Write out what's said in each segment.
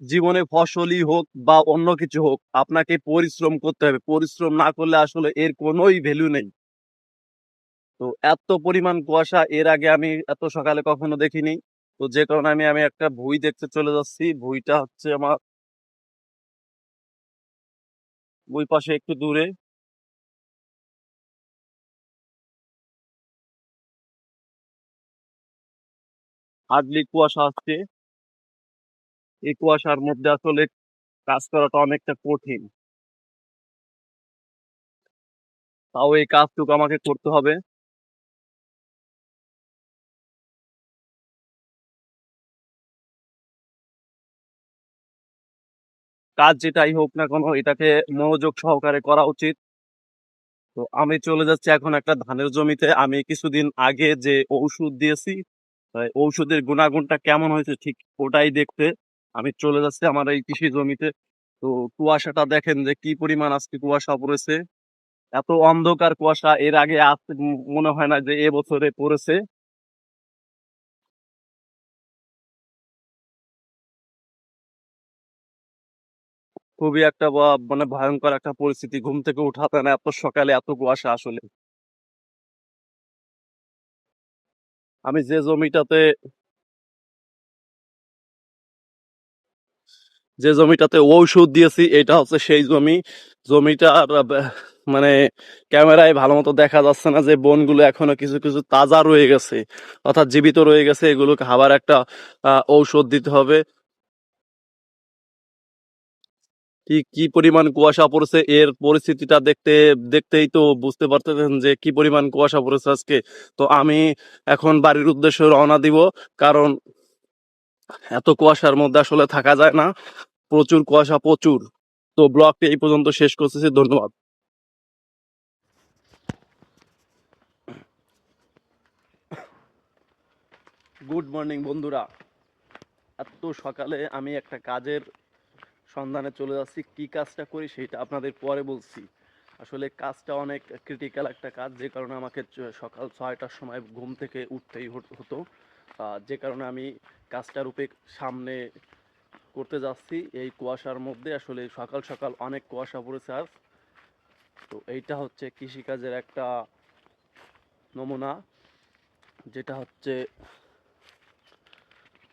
জীবনে ফসলই হোক বা অন্য কিছু হোক, আপনাকে পরিশ্রম করতে হবে। পরিশ্রম না করলে আসলে এর কোনোই ভ্যালু নেই। তো এত পরিমাণ কুয়াশা, এর আগে আমি এত সকালে কখনো দেখিনি। তো যে কারণে আমি আমি একটা ভুই দেখতে চলে যাচ্ছি। ভুইটা হচ্ছে আমার ওই পাশে একটু দূরে। হার্ডলি কুয়াশা আসছে। এই কুয়াশার মধ্যে আসলে কাজ করাটা অনেকটা কঠিন। তাও এই কাজটুকু আমাকে করতে হবে। কাজ যেটাই হোক না কোনো, এটাকে মনোযোগ সহকারে করা উচিত। তো আমি চলে যাচ্ছি এখন একটা ধানের জমিতে। আমি কিছুদিন আগে যে ঔষধ দিয়েছি ঔষধের গুণাগুণটা কেমন হয়েছে ঠিক ওটাই দেখতে। আমি চলে যাচ্ছি আমার এই কৃষি জমিতে। তো কুয়াশাটা দেখেন যে কি পরিমাণ আজকে কুয়াশা পড়েছে। এত অন্ধকার কুয়াশা, এর আগে আসতে মনে হয় না যে এবছরে পড়েছে। খুবই একটা মানে ভয়ঙ্কর একটা পরিস্থিতি। ঘুম থেকে উঠাতে না, এত সকালে এত কুয়াশা আসলে। আমি যে জমিটাতে যে জমিটাতে ঔষধ দিয়েছি, এটা হচ্ছে সেই জমি। জমিটা মানে ক্যামেরায় ভালো মতো দেখা যাচ্ছে না যে বনগুলো এখনও কিছু কিছু তাজা রয়ে গেছে। অর্থাৎ জীবিত রয়ে গেছে, এগুলোকে আবার একটা ঔষধ দিতে হবে। কি পরিমাণ কুয়াশা পড়েছে, এর পরিস্থিতিটা দেখতে, দেখতেই তো বুঝতে পারতেছেন যে কি পরিমাণ কুয়াশা পড়েছে আজকে। তো আমি এখন বাড়ির উদ্দেশ্যে রওনা দিব, কারণ এত কুয়াশার মধ্যে আসলে থাকা যায় না। প্রচুর কুয়াশা, প্রচুর। তো ব্লগটি এই পর্যন্ত শেষ করতেছি, ধন্যবাদ। গুড মর্নিং বন্ধুরা। এত সকালে আমি একটা কাজের সন্ধানে চলে যাচ্ছি। কি কাজটা করি সেটা আপনাদের পরে বলছি। আসলে কাজটা অনেক ক্রিটিক্যাল একটা কাজ, যে কারণে আমাকে সকাল ছয়টার সময় ঘুম থেকে উঠতেই হত- যে কারণে আমি কাজটার রূপে সামনে করতে যাচ্ছি। এই কুয়াশার মধ্যে আসলে সকাল সকাল অনেক কুয়াশা পড়েছে আজ। তো এইটা হচ্ছে কৃষিকাজের একটা নমুনা, যেটা হচ্ছে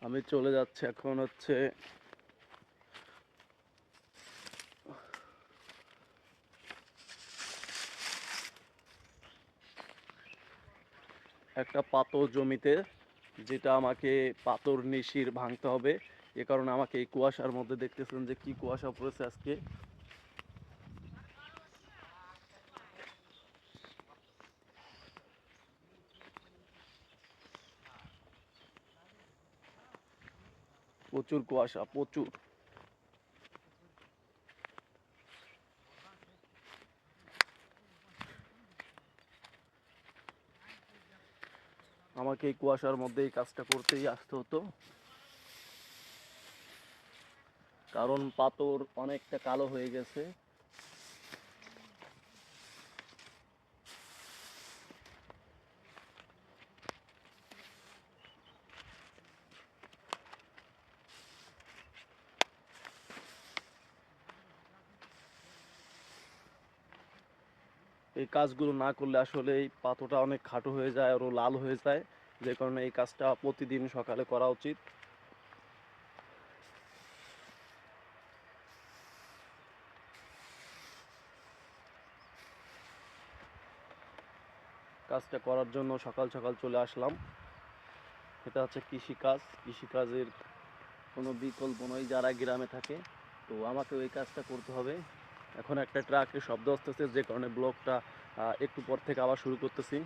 আমি চলে যাচ্ছি এখন হচ্ছে একটা পাতর জমিতে, যেটা আমাকে পাতর নিশির ভাঙতে হবে। এ কারণে আমাকে এই কুয়াশার মধ্যে দেখতেছেন যে কি কুয়াশা পড়েছে আজকে। প্রচুর কুয়াশা, প্রচুর। আমাকে এই কুয়াশার মধ্যে এই কাজটা করতেই আসতে হতো। কারণ পাথর অনেকটা কালো হয়ে গেছে। এই কাজগুলো না করলে আসলে এই পাথরটা অনেক খাটো হয়ে যায় আরও লাল হয়ে যায়। যে কারণে এই কাজটা প্রতিদিন সকালে করা উচিত। কাজটা করার জন্য সকাল সকাল চলে আসলাম। এটা হচ্ছে কৃষিকাজ। কৃষিকাজের কোনো বিকল্প নয় যারা গ্রামে থাকে। তো আমাকে ওই কাজটা করতে হবে। এখন একটা ট্রাকের শব্দ আসতেছে, যে কারণে ব্লগটা একটু পর থেকে আবার শুরু করতেছি।